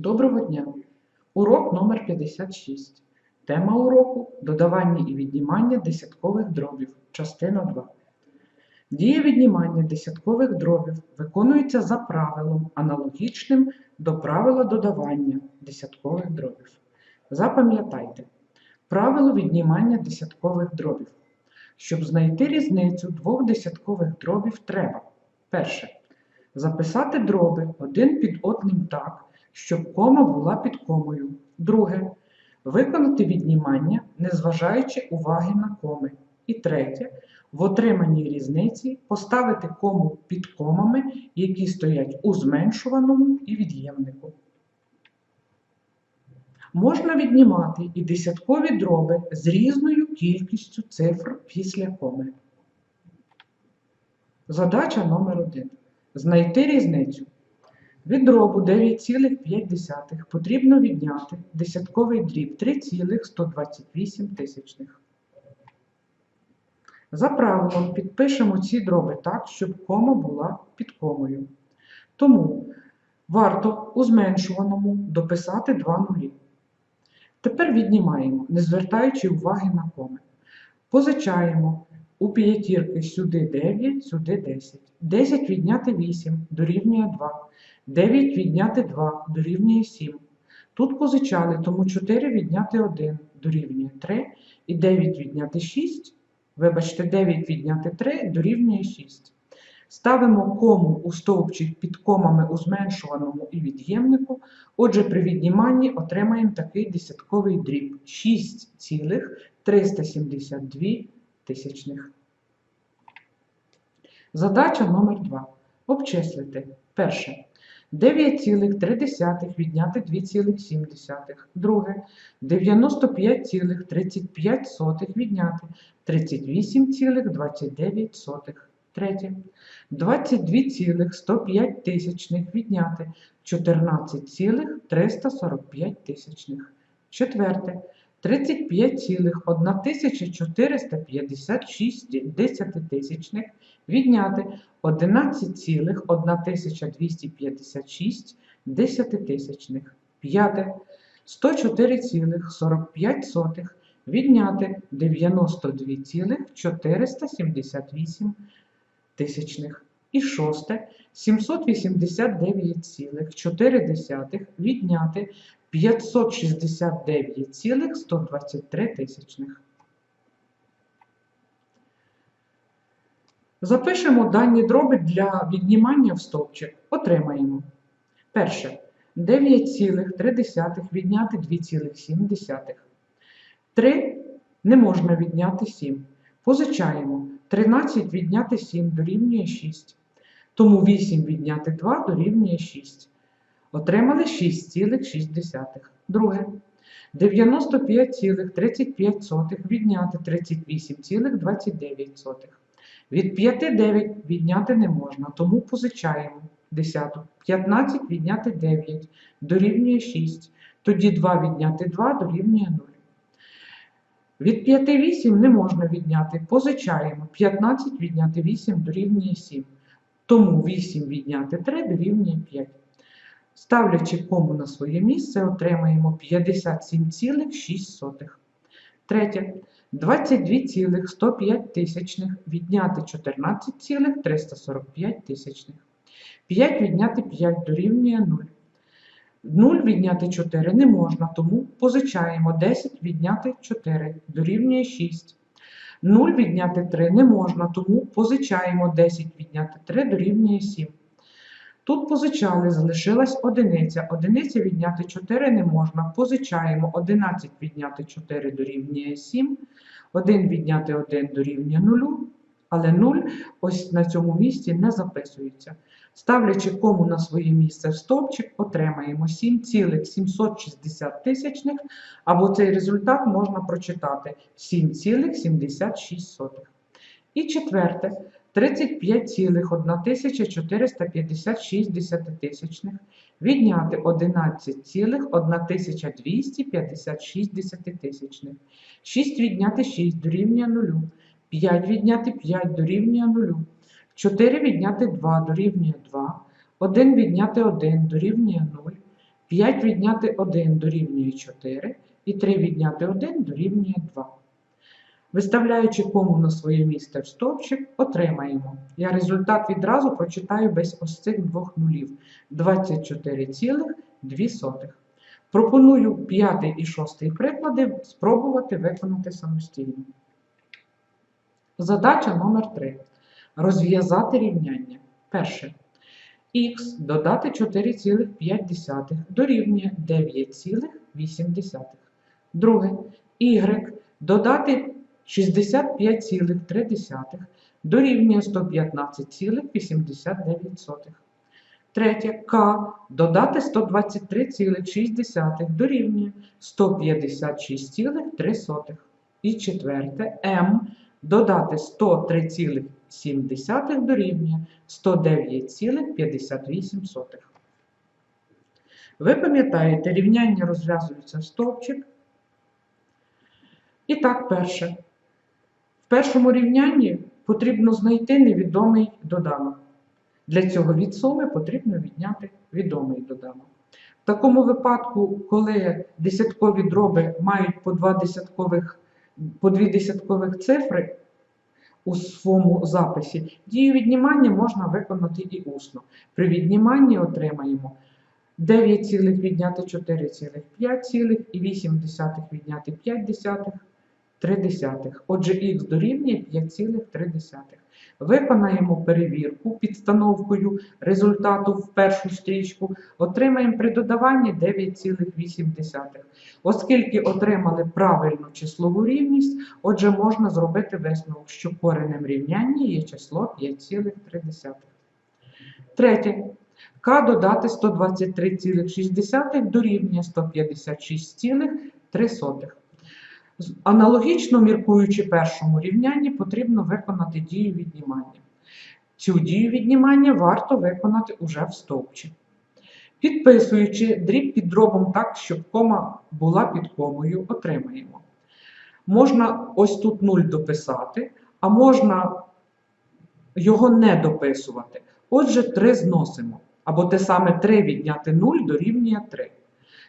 Доброго дня! Урок номер 56. Тема уроку додавання і віднімання десяткових дробів. Частина 2. Дія віднімання десяткових дробів виконується за правилом, аналогічним до правила додавання десяткових дробів. Запам'ятайте, правило віднімання десяткових дробів. Щоб знайти різницю двох десяткових дробів треба. Перше. Записати дроби один під одним так, щоб кома була під комою. Друге. Виконати віднімання, не зважаючи уваги на коми. І третє. В отриманій різниці поставити кому під комами, які стоять у зменшуваному і від'ємнику. Можна віднімати і десяткові дроби з різною кількістю цифр після коми. Задача номер 1. Знайти різницю. Від дробу 9,5 потрібно відняти десятковий дріб 3,128 тисячних. За правилом підпишемо ці дроби так, щоб кома була під комою. Тому варто у зменшуваному дописати два нулі. Тепер віднімаємо, не звертаючи уваги на коми. Позичаємо у п'ятірки сюди 9, сюди 10. 10 відняти 8 дорівнює 2. 9 відняти 2 дорівнює 7. Тут позичали, тому 4 відняти 1 дорівнює 3. І 9 відняти 6, вибачте, 9 відняти 3 дорівнює 6. Ставимо кому у стовпчик під комами у зменшуваному і від'ємнику. Отже, при відніманні отримаємо такий десятковий дріб 6,372 тисячних. Задача номер 2. Обчислити. Перше. 9,3 відняти 2,7. Друге. 95,35 відняти 38,29. Третє. 22,105 тисячних відняти 14,345 тисячних. Четверте. 35,1456 десятитисячних відняти 11,1256 десятитисячних. П'яте. 104,45 відняти 92,478 тисячних. І шосте. 789,4 відняти 569,123 тисячних. Запишемо дані дроби для віднімання в стовпчик. Отримаємо. Перше. 9,3 відняти 2,7. 3 не можна відняти 7. Позичаємо. 13 відняти 7 дорівнює 6. Тому 8 відняти 2 дорівнює 6. Отримали 6,6. Друге. 95,35 відняти 38,29. Від 5 відняти не можна, тому позичаємо десяту. 15 відняти 9 дорівнює 6. Тоді 2 відняти 2 дорівнює 0. Від 5 не можна відняти, позичаємо. 15 відняти 8 дорівнює 7. Тому 8 відняти 3 дорівнює 5. Ставлячи кому на своє місце, отримаємо 57,6. Третє. 22,105 тисячних відняти 14,345 тисячних. 5 відняти 5 дорівнює 0. 0 відняти 4 не можна, тому позичаємо 10 відняти 4 дорівнює 6. 0 відняти 3 не можна, тому позичаємо 10 відняти 3 дорівнює 7. Тут позичали, залишилась одиниця. Одиниця відняти 4 не можна. Позичаємо 11 відняти 4 дорівнює 7. 1 відняти 1 дорівнює 0, але 0 ось на цьому місці не записується. Ставлячи кому на своє місце в стовпчик, отримаємо 7,760 тисячних, або цей результат можна прочитати 7,76. І четверте. 35,1456 десятитисячних відняти 11,1256 десятитисячних. 6 відняти 6 дорівнює 0. 5 відняти 5 дорівнює 0. 4 відняти 2 дорівнює 2. 1 відняти 1 дорівнює 0. 5 відняти 1 дорівнює 4 і 3 відняти 1 дорівнює 2. Виставляючи кому на своє місце в стовпчик, отримаємо. Я результат відразу прочитаю без ось цих двох нулів 24,2. Пропоную п'ятий і шостий приклади спробувати виконати самостійно. Задача номер 3. Розв'язати рівняння. Перше. Х додати 4,5 дорівнює 9,8. Друге. Y додати 65,3 дорівнює 115,89. Третє. К додати 123,6 дорівнює 156,3. І четверте. М додати 103,7 дорівнює 109,58. Ви пам'ятаєте, рівняння розв'язуються в стовпчик. І так, перше. Першому рівнянні потрібно знайти невідомий доданок. Для цього від суми потрібно відняти відомий доданок. В такому випадку, коли десяткові дроби мають по два десяткових, по дві десяткових цифри у своєму записі, дію віднімання можна виконати і усно. При відніманні отримаємо 9 цілих відняти 4 цілих 5 цілих і 8 десятих відняти 5 десятих 3. Отже, х дорівнює 5,3. Виконаємо перевірку підстановкою результату в першу стрічку. Отримаємо при додаванні 9,8. Оскільки отримали правильну числову рівність, отже, можна зробити висновок, що коренем рівняння є число 5,3. Третє. К додати 123,6 дорівнює 156,3. Аналогічно міркуючи першому рівнянні, потрібно виконати дію віднімання. Цю дію віднімання варто виконати уже в стовпчі. Підписуючи дріб під дробом так, щоб кома була під комою, отримаємо. Можна ось тут 0 дописати, а можна його не дописувати. Отже, 3 зносимо. Або те саме 3 відняти 0 дорівнює 3.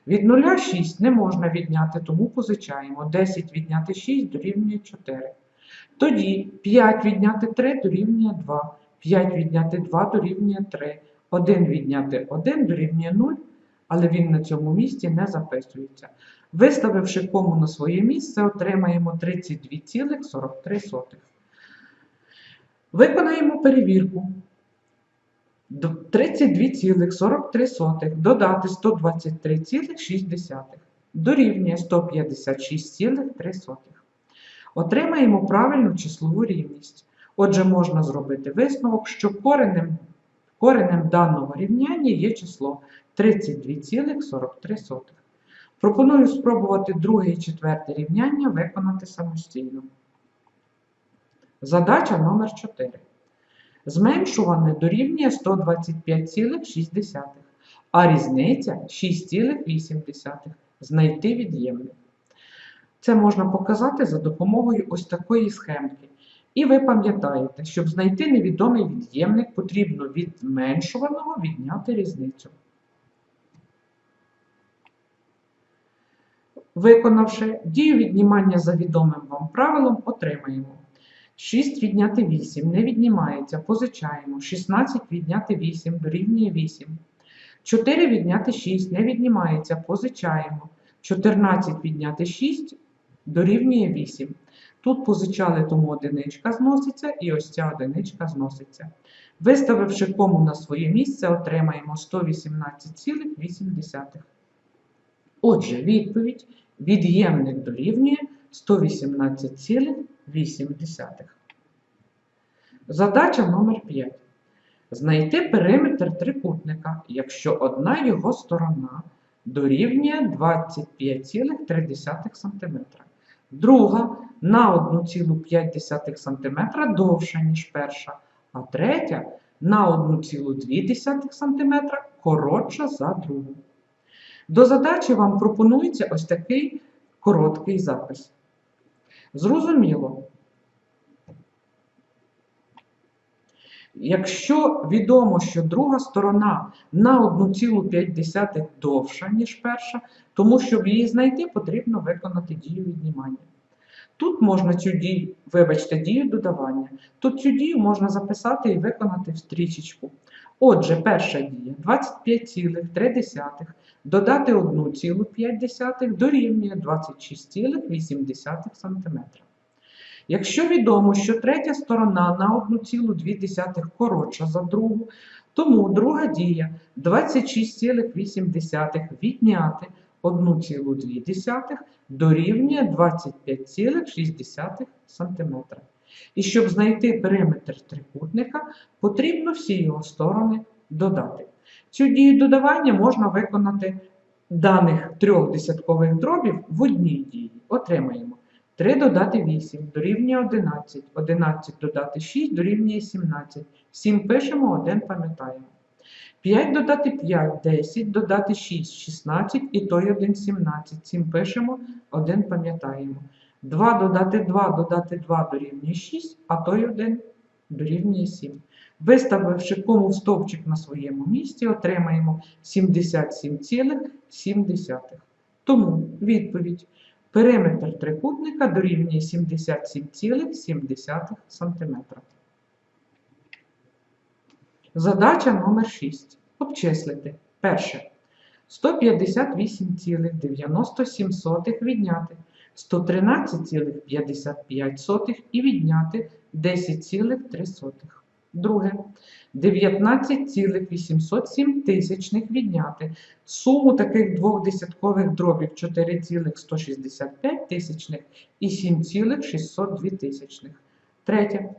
Від 0 6 не можна відняти, тому позичаємо. 10 відняти 6 дорівнює 4. Тоді 5 відняти 3 дорівнює 2. 5 відняти 2 дорівнює 3. 1 відняти 1 дорівнює 0, але він на цьому місці не записується. Виставивши кому на своє місце, отримаємо 32,43. Виконаємо перевірку. Д- 32,43 додати 123,6 дорівнює 156,3. Отримаємо правильну числову рівність. Отже, можна зробити висновок, що коренем, коренем даного рівняння є число 32,43. Пропоную спробувати друге і четверте рівняння виконати самостійно. Задача номер 4. Зменшуване дорівнює 125,6, а різниця 6,8. Знайти від'ємник. Це можна показати за допомогою ось такої схемки. І ви пам'ятаєте, щоб знайти невідомий від'ємник, потрібно від зменшуваного відняти різницю. Виконавши дію віднімання за відомим вам правилом, отримаємо 6 відняти 8 не віднімається, позичаємо. 16 відняти 8 дорівнює 8. 4 відняти 6 не віднімається, позичаємо. 14 відняти 6 дорівнює 8. Тут позичали, тому одиничка зноситься, і ось ця одиничка зноситься. Виставивши кому на своє місце, отримаємо 118,8. Отже, відповідь від'ємник дорівнює 118,8. Задача номер 5. Знайти периметр трикутника, якщо одна його сторона дорівнює 25,3 см. Друга на 1,5 см довша, ніж перша, а третя на 1,2 см коротша за другу. До задачі вам пропонується ось такий короткий запис. Зрозуміло. Якщо відомо, що друга сторона на 1,5 довша, ніж перша, тому щоб її знайти, потрібно виконати дію віднімання. Тут можна цю дію, вибачте, дію додавання. Тут цю дію можна записати і виконати в стрічечку. Отже, перша дія 25,3 додати 1,5 дорівнює 26,8 см. Якщо відомо, що третя сторона на 1,2 коротша за другу, тому друга дія 26,8 відняти 1,2 дорівнює 25,6 см. І щоб знайти периметр трикутника, потрібно всі його сторони додати. Цю дію додавання можна виконати даних трьох десяткових дробів в одній дії. Отримаємо 3 додати 8 дорівнює 11, 11 додати 6 дорівнює 17, 7 пишемо, 1 пам'ятаємо. 5 додати 5, 10, додати 6, 16 і той 1 17. 7 пишемо, 1 пам'ятаємо. 2 додати 2, додати 2 дорівнює 6, а той 1 дорівнює 7. Виставивши кому в стовпчик на своєму місці, отримаємо 77,7. Тому відповідь. Периметр трикутника дорівнює 77,7 см. Задача номер 6. Обчислити. Перше. 158,97 відняти 113,55 і відняти 10,3. Друге. 19,807 тисячних відняти суму таких двох десяткових дробів 4,165 тисячних і 7,602 тисячних. Третє.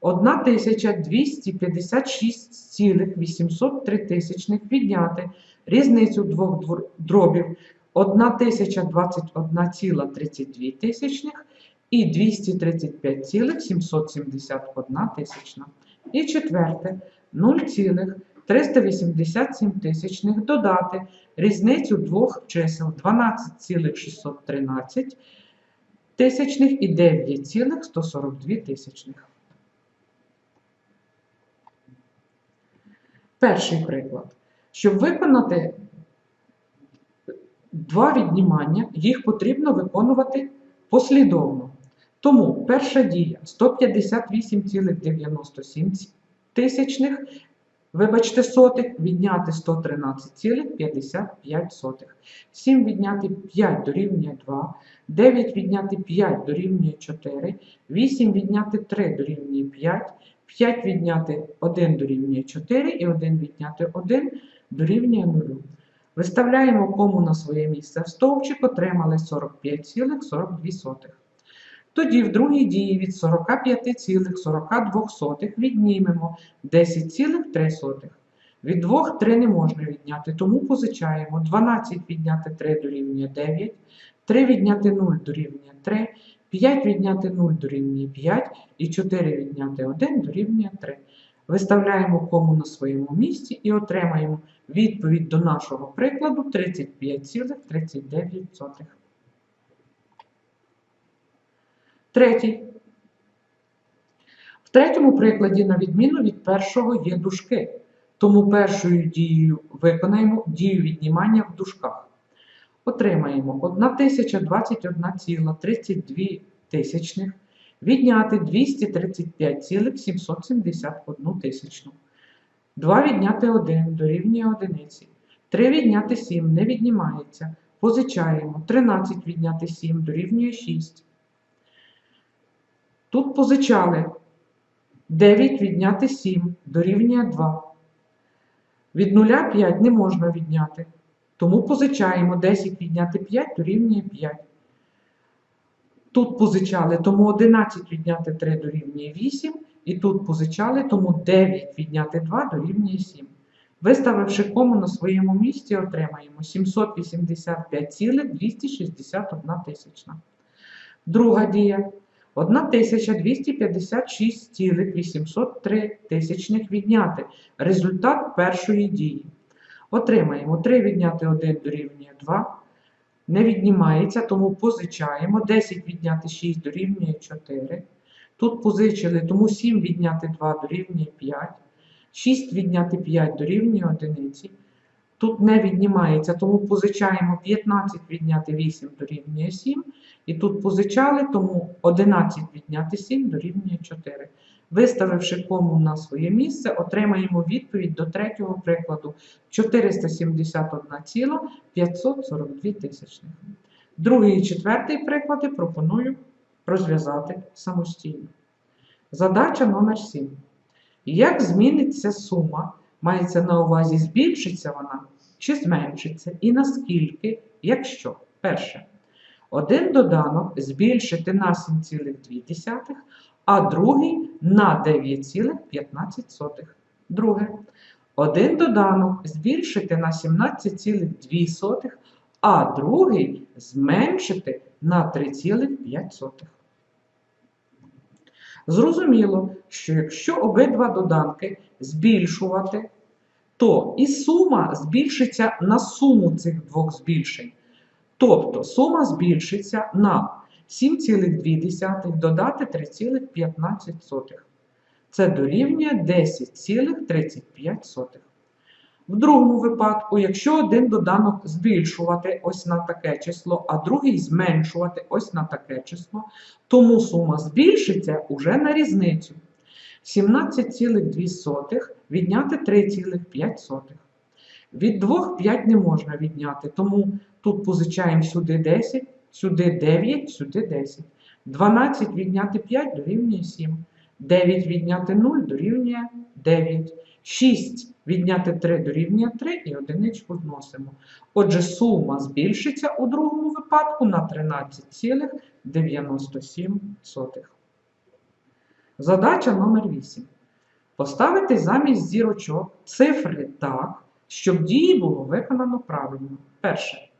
1256,803 тисячних відняти різницю двох дробів 1021,32 тисячних і 235,771 тисячна. І четверте 0,387 тисячних додати різницю двох чисел 12,613 тисячних і 9,142 тисячних. Перший приклад. Щоб виконати два віднімання, їх потрібно виконувати послідовно. Тому перша дія 158,97 тисячних, вибачте, сотих, відняти 113,55 сотих. 7 відняти 5 дорівнює 2, 9 відняти 5 дорівнює 4, 8 відняти 3 дорівнює 5, 5 відняти 1 дорівнює 4 і 1 відняти 1 дорівнює 0. Виставляємо кому на своє місце в стовпчик, отримали 45,42. Тоді в другій дії від 45,42 віднімемо 10,3. Від 2 3 не можна відняти, тому позичаємо 12 відняти 3 дорівнює 9, 3 відняти 0 дорівнює 3, 5 відняти 0 дорівнює 5 і 4 відняти 1 дорівнює 3. Виставляємо кому на своєму місці і отримаємо відповідь до нашого прикладу 35,39. Третій. В третьому прикладі, на відміну від першого, є дужки. Тому першою дією виконаємо дію віднімання в дужках. Отримаємо 1021,32 тисячних відняти 235,771 тисячну. 2 відняти 1 дорівнює 1. 3 відняти 7 не віднімається. Позичаємо. 13 відняти 7 дорівнює 6. Тут позичали 9 відняти 7 дорівнює 2. Від 0 5 не можна відняти. Тому позичаємо 10 відняти 5 дорівнює 5. Тут позичали, тому 11 відняти 3 дорівнює 8. І тут позичали, тому 9 відняти 2 дорівнює 7. Виставивши кому на своєму місці, отримаємо 785,261 тисячна. Друга дія. 1256,803 тисячних відняти. Результат першої дії. Отримаємо 3 відняти 1 дорівнює 2. Не віднімається, тому позичаємо. 10 відняти 6 дорівнює 4. Тут позичили, тому 7 відняти 2 дорівнює 5. 6 відняти 5 дорівнює 1. Тут не віднімається, тому позичаємо 15 відняти 8 дорівнює 7. І тут позичали, тому 11 відняти 7 дорівнює 4. Виставивши кому на своє місце, отримаємо відповідь до третього прикладу 471,542 тисячних. Другий і четвертий приклади пропоную розв'язати самостійно. Задача номер 7. Як зміниться сума? Мається на увазі, збільшиться вона чи зменшиться, і наскільки, якщо перше. Один доданок збільшити на 7,2, а другий на 9,15. Друге. Один доданок збільшити на 17,2, а другий зменшити на 3,5. Зрозуміло, що якщо обидва доданки збільшувати, то і сума збільшиться на суму цих двох збільшень. Тобто сума збільшиться на 7,2 додати 3,15. Це дорівнює 10,35. В другому випадку, якщо один доданок збільшувати ось на таке число, а другий зменшувати ось на таке число, тому сума збільшиться уже на різницю. 17,2 відняти 3,5. Від 2 5 не можна відняти, тому тут позичаємо сюди 10, сюди 9, сюди 10. 12 відняти 5 дорівнює 7. 9 відняти 0 дорівнює 9. 6 відняти 3 дорівнює 3 і одиничку зносимо. Отже, сума збільшиться у другому випадку на 13,97. Задача номер 8. Поставити замість зірочок цифри так, щоб дії було виконано правильно. Перше.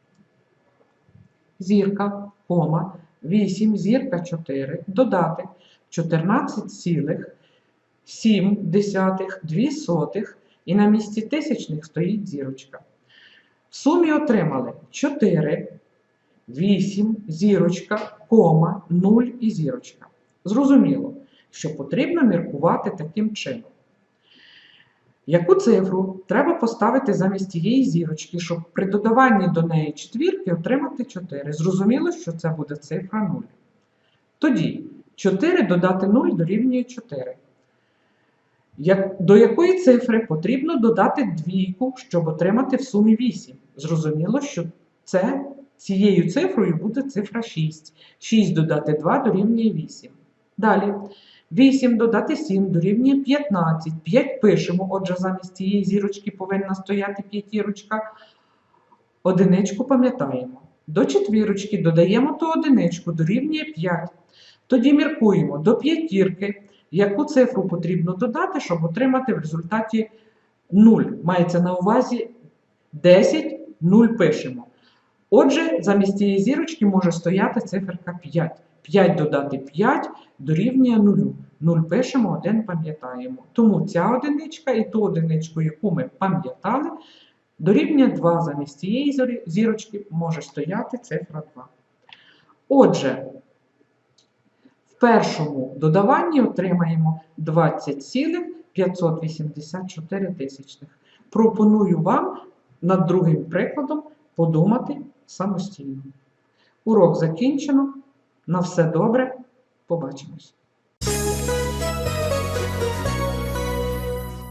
Зірка, кома, 8, зірка 4, додати 14,7 і на місці тисячних стоїть зірочка. В сумі отримали 4, 8, зірочка, кома, 0 і зірочка. Зрозуміло, що потрібно міркувати таким чином. Яку цифру треба поставити замість тієї зірочки, щоб при додаванні до неї четвірки отримати 4? Зрозуміло, що це буде цифра 0. Тоді 4 додати 0 дорівнює 4. Як, до якої цифри потрібно додати двійку, щоб отримати в сумі 8? Зрозуміло, що це, цією цифрою буде цифра 6. 6 додати 2 дорівнює 8. Далі. 8 додати 7 дорівнює 15. 5 пишемо, отже, замість цієї зірочки повинна стояти п'ятірочка. Одиничку пам'ятаємо. До четвірочки додаємо ту одиничку, дорівнює 5. Тоді міркуємо до п'ятірки, яку цифру потрібно додати, щоб отримати в результаті 0. Мається на увазі 10, 0 пишемо. Отже, замість цієї зірочки може стояти циферка 5. 5 додати 5 дорівнює 0. 0 пишемо, 1 пам'ятаємо. Тому ця одиничка і ту одиничку, яку ми пам'ятали, дорівнює 2. Замість цієї зірочки може стояти цифра 2. Отже, в першому додаванні отримаємо 20,584 тисячних. Пропоную вам над другим прикладом подумати самостійно. Урок закінчено. На все добре. Побачимось.